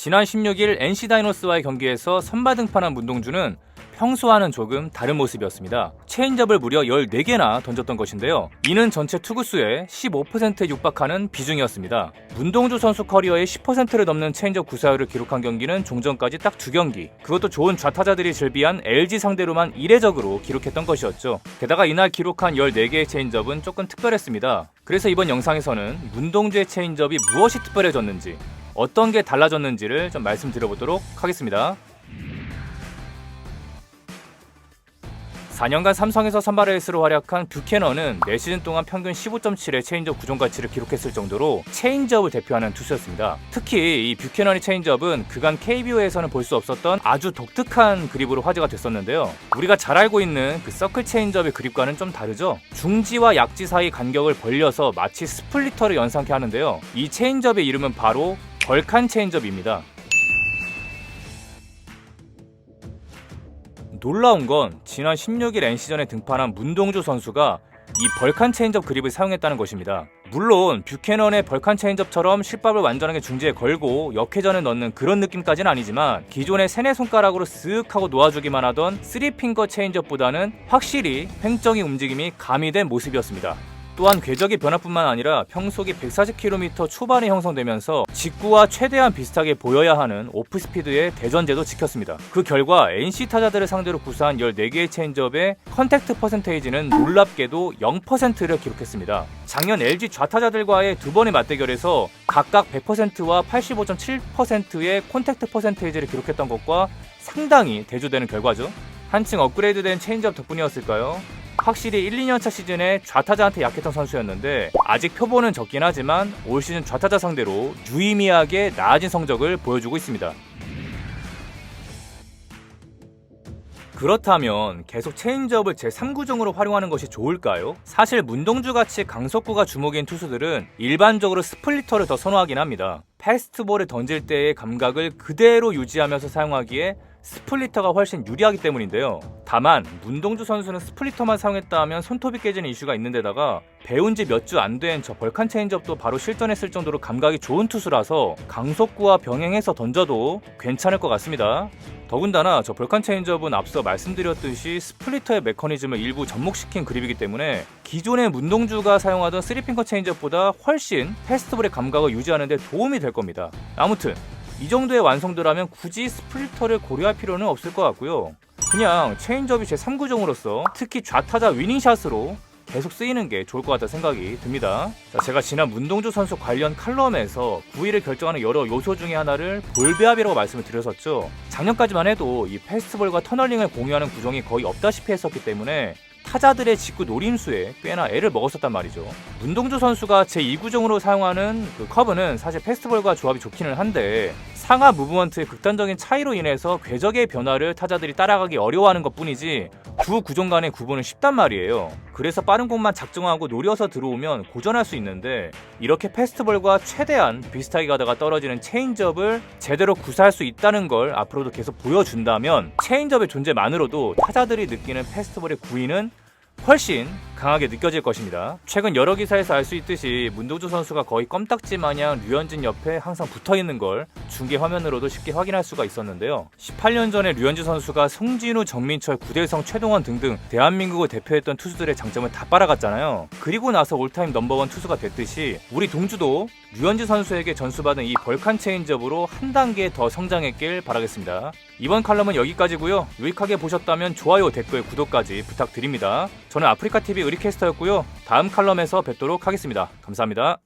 지난 16일 NC 다이노스와의 경기에서 선발 등판한 문동주는 평소와는 조금 다른 모습이었습니다. 체인지업을 무려 14개나 던졌던 것인데요. 이는 전체 투구수의 15%에 육박하는 비중이었습니다. 문동주 선수 커리어의 10%를 넘는 체인지업 구사율을 기록한 경기는 종전까지 딱 두 경기. 그것도 좋은 좌타자들이 즐비한 LG 상대로만 이례적으로 기록했던 것이었죠. 게다가 이날 기록한 14개의 체인지업은 조금 특별했습니다. 그래서 이번 영상에서는 문동주의 체인지업이 무엇이 특별해졌는지 어떤 게 달라졌는지를 좀 말씀드려보도록 하겠습니다. 4년간 삼성에서 선발 에이스로 활약한 뷰캐넌은 4시즌 동안 평균 15.7의 체인지업 구종 가치를 기록했을 정도로 체인지업을 대표하는 투수였습니다. 특히 이 뷰캐넌의 체인지업은 그간 KBO에서는 볼 수 없었던 아주 독특한 그립으로 화제가 됐었는데요. 우리가 잘 알고 있는 그 서클 체인지업의 그립과는 좀 다르죠. 중지와 약지 사이 간격을 벌려서 마치 스플리터를 연상케 하는데요. 이 체인지업의 이름은 바로 벌칸 체인지업입니다. 놀라운 건 지난 16일 NC전에 등판한 문동주 선수가 이 벌칸 체인지업 그립을 사용했다는 것입니다. 물론 뷰캐넌의 벌칸 체인지업처럼 실밥을 완전하게 중지에 걸고 역회전을 넣는 그런 느낌까지는 아니지만 기존의 세네 손가락으로 쓱 하고 놓아주기만 하던 3핑거 체인지업보다는 확실히 횡적인 움직임이 가미된 모습이었습니다. 또한 궤적의 변화뿐만 아니라 평속이 140km 초반에 형성되면서 직구와 최대한 비슷하게 보여야 하는 오프스피드의 대전제도 지켰습니다. 그 결과 NC 타자들을 상대로 구사한 14개의 체인지업의 컨택트 퍼센테이지는 놀랍게도 0%를 기록했습니다. 작년 LG 좌타자들과의 두 번의 맞대결에서 각각 100%와 85.7%의 컨택트 퍼센테이지를 기록했던 것과 상당히 대조되는 결과죠. 한층 업그레이드된 체인지업 덕분이었을까요? 확실히 1, 2년차 시즌에 좌타자한테 약했던 선수였는데 아직 표본은 적긴 하지만 올 시즌 좌타자 상대로 유의미하게 나아진 성적을 보여주고 있습니다. 그렇다면 계속 체인지업을 제3구종으로 활용하는 것이 좋을까요? 사실 문동주 같이 강속구가 주목인 투수들은 일반적으로 스플리터를 더 선호하긴 합니다. 패스트볼을 던질 때의 감각을 그대로 유지하면서 사용하기에 스플리터가 훨씬 유리하기 때문인데요. 다만 문동주 선수는 스플리터만 사용했다 하면 손톱이 깨지는 이슈가 있는데다가 배운 지 몇 주 안 된 저 벌칸 체인지업도 바로 실전했을 정도로 감각이 좋은 투수라서 강속구와 병행해서 던져도 괜찮을 것 같습니다. 더군다나 저 벌칸 체인지업은 앞서 말씀드렸듯이 스플리터의 메커니즘을 일부 접목시킨 그립이기 때문에 기존의 문동주가 사용하던 3핑커 체인지업보다 훨씬 패스트볼의 감각을 유지하는 데 도움이 될 겁니다. 아무튼 이 정도의 완성도라면 굳이 스플리터를 고려할 필요는 없을 것 같고요. 그냥 체인지업이 제 3구종으로서 특히 좌타자 위닝샷으로 계속 쓰이는 게 좋을 것 같다 생각이 듭니다. 자, 제가 지난 문동주 선수 관련 칼럼에서 9위를 결정하는 여러 요소 중에 하나를 볼배합이라고 말씀을 드렸었죠. 작년까지만 해도 이 페스티벌과 터널링을 공유하는 구종이 거의 없다시피 했었기 때문에 타자들의 직구 노림수에 꽤나 애를 먹었었단 말이죠. 문동주 선수가 제2구종으로 사용하는 그 커브는 사실 페스티벌과 조합이 좋기는 한데 상하 무브먼트의 극단적인 차이로 인해서 궤적의 변화를 타자들이 따라가기 어려워하는 것 뿐이지 두 구종 간의 구분은 쉽단 말이에요. 그래서 빠른 공만 작정하고 노려서 들어오면 고전할 수 있는데 이렇게 페스티벌과 최대한 비슷하게 가다가 떨어지는 체인지업을 제대로 구사할 수 있다는 걸 앞으로도 계속 보여준다면 체인지업의 존재만으로도 타자들이 느끼는 페스티벌의 구위는 훨씬 강하게 느껴질 것입니다. 최근 여러 기사에서 알 수 있듯이 문도주 선수가 거의 껌딱지 마냥 류현진 옆에 항상 붙어 있는 걸 중계 화면으로도 쉽게 확인할 수가 있었는데요. 18년 전에 류현진 선수가 송진우, 정민철, 구대성, 최동원 등등 대한민국을 대표했던 투수들의 장점을 다 빨아갔잖아요. 그리고 나서 올타임 넘버원 투수가 됐듯이 우리 동주도 류현진 선수에게 전수받은 이 벌칸 체인지업으로 한 단계 더 성장했길 바라겠습니다. 이번 칼럼은 여기까지고요. 유익하게 보셨다면 좋아요, 댓글, 구독까지 부탁드립니다. 저는 아프리카 TV 의리캐스터였고요. 다음 칼럼에서 뵙도록 하겠습니다. 감사합니다.